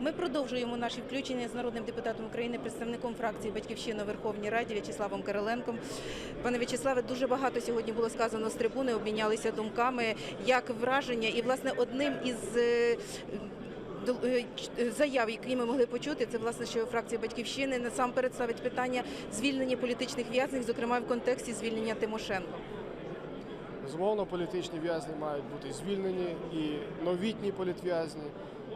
Ми продовжуємо наші включення з народним депутатом України, представником фракції Батьківщина у Верховній Раді В'ячеславом Кириленком. Пане В'ячеславе, дуже багато сьогодні було сказано з трибуни, обмінялися думками, як враження, і власне одним із. е, е, ч- Заяв, які ми могли почути, це власне, що фракція батьківщини насамперед ставить питання звільнення політичних в'язнів, зокрема в контексті звільнення Тимошенко. Безумовно, політичні в'язні мають бути звільнені і новітні політв'язні,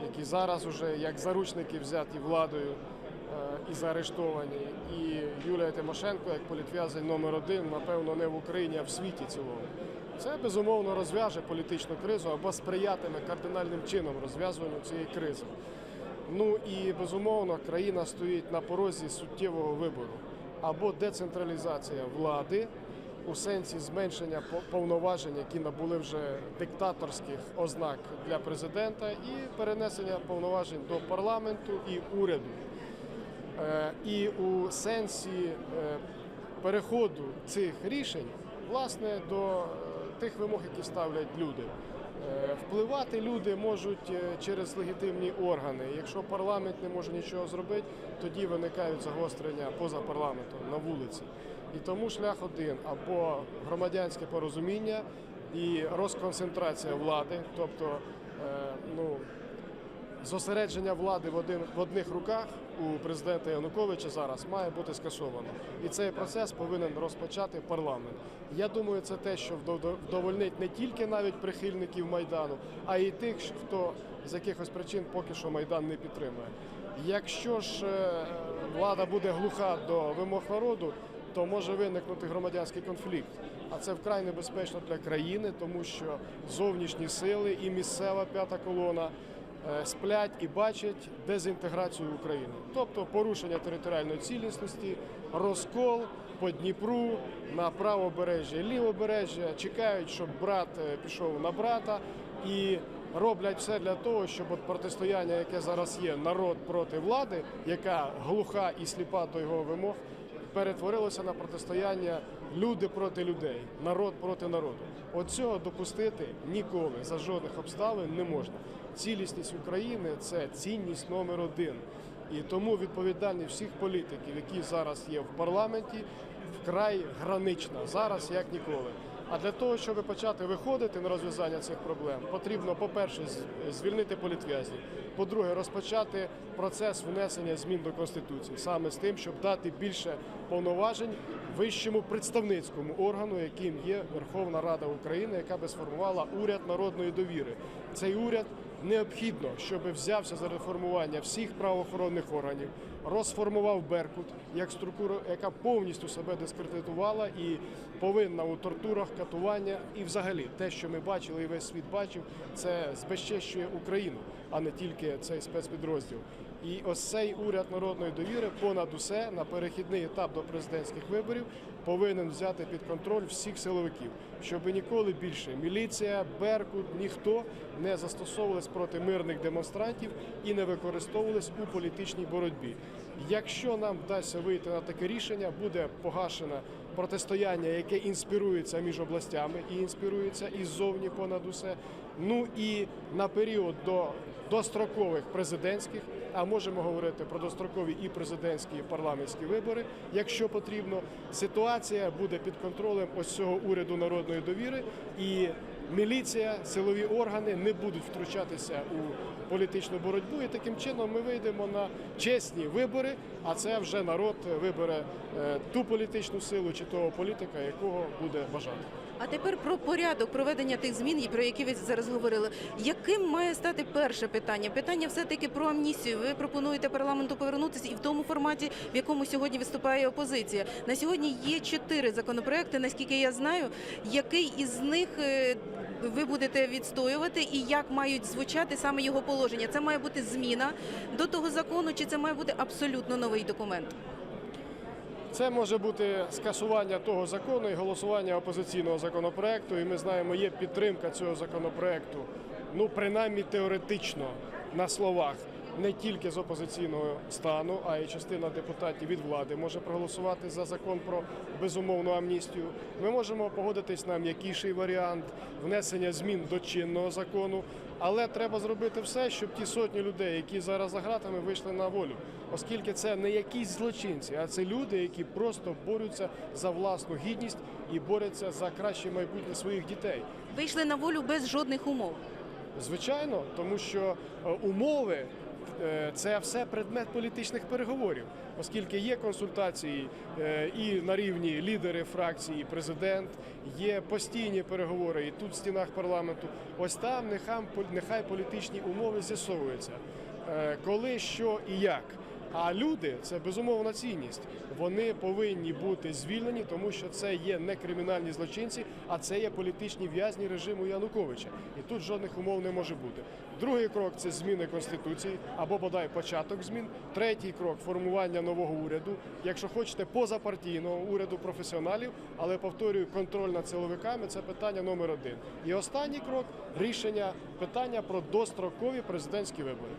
які зараз уже як заручники взяті владою е, і заарештовані. І Юлія Тимошенко, як політв'язень номер один, напевно, не в Україні, а в світі цілому. Це безумовно розв'яже політичну кризу або сприятиме кардинальним чином розв'язуванню цієї кризи. Ну і безумовно країна стоїть на порозі суттєвого вибору або децентралізація влади у сенсі зменшення по- повноважень, які набули вже диктаторських ознак для президента, і перенесення повноважень до парламенту і уряду. Е, І у сенсі е, переходу цих рішень власне до е, тих вимог, які ставлять люди. Е, Впливати люди можуть е, через легітимні органи. Якщо парламент не може нічого зробити, тоді виникають загострення поза парламентом на вулиці. І тому шлях один або громадянське порозуміння і розконцентрація влади, тобто е, ну, зосередження влади в, один, в одних руках у президента Януковича зараз має бути скасовано. І цей процес повинен розпочати парламент. Я думаю, це те, що вдовольнить не тільки навіть прихильників Майдану, а й тих, хто з якихось причин поки що Майдан не підтримує. Якщо ж е, влада буде глуха до вимог народу, то може виникнути громадянський конфлікт. А це вкрай небезпечно для країни, тому що зовнішні сили і місцева п'ята колона сплять і бачать дезінтеграцію України, тобто порушення територіальної цілісності, розкол по Дніпру на правобережжя лівобережжя, чекають, щоб брат е, пішов на брата і роблять все для того, щоб от протистояння, яке зараз є, народ проти влади, яка глуха і сліпа до його вимог, перетворилося на протистояння люди проти людей, народ проти народу. От цього допустити ніколи за жодних обставин не можна. Цілісність України це цінність номер один. І тому відповідальність всіх політиків, які зараз є в парламенті, вкрай гранична зараз як ніколи. А для того, щоб почати виходити на розв'язання цих проблем, потрібно, по-перше, звільнити політв'язнів. По-друге, розпочати процес внесення змін до конституції, саме з тим, щоб дати більше повноважень вищому представницькому органу, яким є Верховна Рада України, яка би сформувала уряд народної довіри. Цей уряд необхідно, щоб взявся за реформування всіх правоохоронних органів, розформував Беркут як структуру, яка повністю себе дискредитувала і повинна у тортурах, катування і взагалі те, що ми бачили, і весь світ бачив, це збезчещує Україну, а не тільки цей спецпідрозділ. І ось цей уряд народної довіри понад усе на перехідний етап до президентських виборів повинен взяти під контроль всіх силовиків, щоб ніколи більше міліція, Беркут, ніхто не застосовувались проти мирних демонстрантів і не використовувались у політичній боротьбі. Якщо нам вдасться вийти на таке рішення, буде погашено протистояння, яке інспірується між областями і інспірується іззовні понад усе. Ну і на період до дострокових президентських, а можемо говорити про дострокові і президентські, і парламентські вибори, якщо потрібно, ситуація буде під контролем ось цього уряду народної довіри і. Міліція, силові органи не будуть втручатися у політичну боротьбу, і таким чином ми вийдемо на чесні вибори. А це вже народ вибере е, ту політичну силу чи того політика, якого буде бажати. А тепер про порядок проведення тих змін, про які ви зараз говорили. Яким має стати перше питання? Питання все-таки про амністію. Ви пропонуєте парламенту повернутися і в тому форматі, в якому сьогодні виступає опозиція. На сьогодні є чотири законопроекти, наскільки я знаю. Який із них е, ви будете відстоювати і як мають звучати саме його положення? Це має бути зміна до того закону, чи це має бути абсолютно новий документ? Це може бути скасування того закону і голосування опозиційного законопроекту. І ми знаємо, є підтримка цього законопроекту, ну принаймні теоретично на словах не тільки з опозиційного стану, а й частина депутатів від влади може проголосувати за закон про безумовну амністію. Ми можемо погодитись на м'якіший варіант внесення змін до чинного закону, але треба зробити все, щоб ті сотні людей, які зараз за ґратами, вийшли на волю, оскільки це не якісь злочинці, а це люди, які просто борються за власну гідність і борються за краще майбутнє своїх дітей. Вийшли на волю без жодних умов. Звичайно, тому що е, умови це все предмет політичних переговорів, оскільки є консультації е, і на рівні лідери фракції, президент, є постійні переговори і тут в стінах парламенту. Ось там нехай політичні умови з'ясовуються, Е, коли, що і як. А люди це безумовна цінність. Вони повинні бути звільнені, тому що це є не кримінальні злочинці, а це є політичні в'язні режиму Януковича. І тут жодних умов не може бути. Другий крок це зміни конституції або бодай початок змін. Третій крок формування нового уряду. Якщо хочете, позапартійного уряду професіоналів, але повторюю, контроль над силовиками це питання номер один. І останній крок рішення питання про дострокові президентські вибори.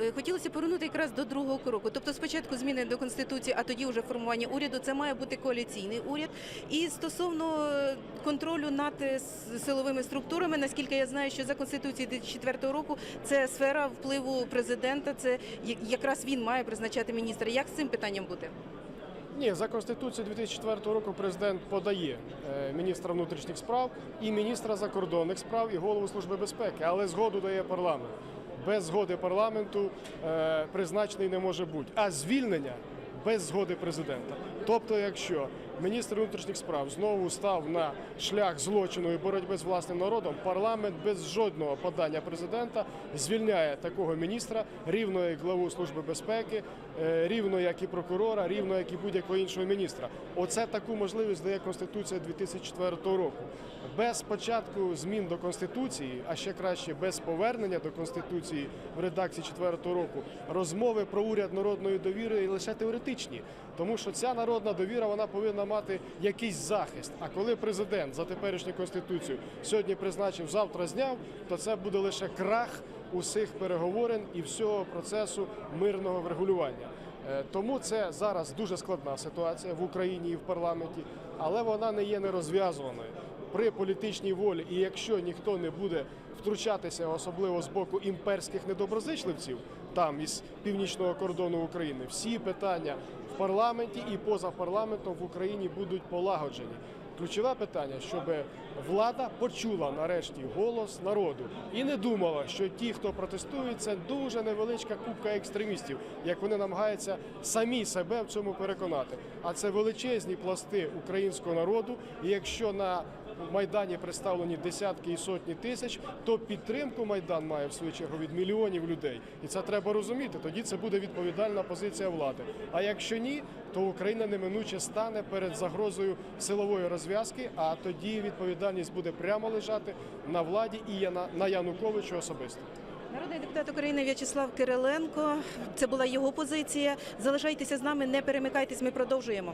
Е, Хотілося повернути якраз до другого кроку. Тобто спочатку зміни до конституції, а тоді вже формування уряду. Це має бути коаліційний уряд. І стосовно е, контролю над е, силовими структурами, наскільки я знаю, що за конституцією 2004 року це сфера впливу президента. Це якраз він має призначати міністра. Як з цим питанням бути? Ні, за конституцією 2004 року президент подає міністра внутрішніх справ і міністра закордонних справ і голову служби безпеки, але згоду дає парламент. Без згоди парламенту е, призначений не може бути. А звільнення без згоди президента. Тобто, якщо міністр внутрішніх справ знову став на шлях злочину і боротьби з власним народом, парламент без жодного подання президента звільняє такого міністра, рівно як главу служби безпеки, е, рівно як і прокурора, рівно як і будь-якого іншого міністра. Оце таку можливість дає Конституція 2004 року. Без початку змін до конституції, а ще краще без повернення до конституції в редакції 4 року, розмови про уряд народної довіри лише теоретичні, тому що ця народна довіра вона повинна мати якийсь захист. А коли президент за теперішню конституцію сьогодні призначив, завтра зняв, то це буде лише крах усіх переговорин і всього процесу мирного врегулювання. Е, Тому це зараз дуже складна ситуація в Україні і в парламенті, але вона не є нерозв'язуваною при політичній волі. І якщо ніхто не буде втручатися, особливо з боку імперських недоброзичливців, там із північного кордону України, всі питання в парламенті і поза парламентом в Україні будуть полагоджені. Ключове питання, щоб влада почула нарешті голос народу і не думала, що ті, хто протестує, це дуже невеличка купка екстремістів, як вони намагаються самі себе в цьому переконати. А це величезні пласти українського народу. І якщо на Майдані представлені десятки і сотні тисяч, то підтримку Майдан має в свою чергу від мільйонів людей. І це треба розуміти. Тоді це буде відповідальна позиція влади. А якщо ні, то Україна неминуче стане перед загрозою силової розв'язки, а тоді відповідальність буде прямо лежати на владі і на- Януковичу особисто. Народний депутат України В'ячеслав Кириленко. Це була його позиція. Залишайтеся з нами, не перемикайтесь. Ми продовжуємо.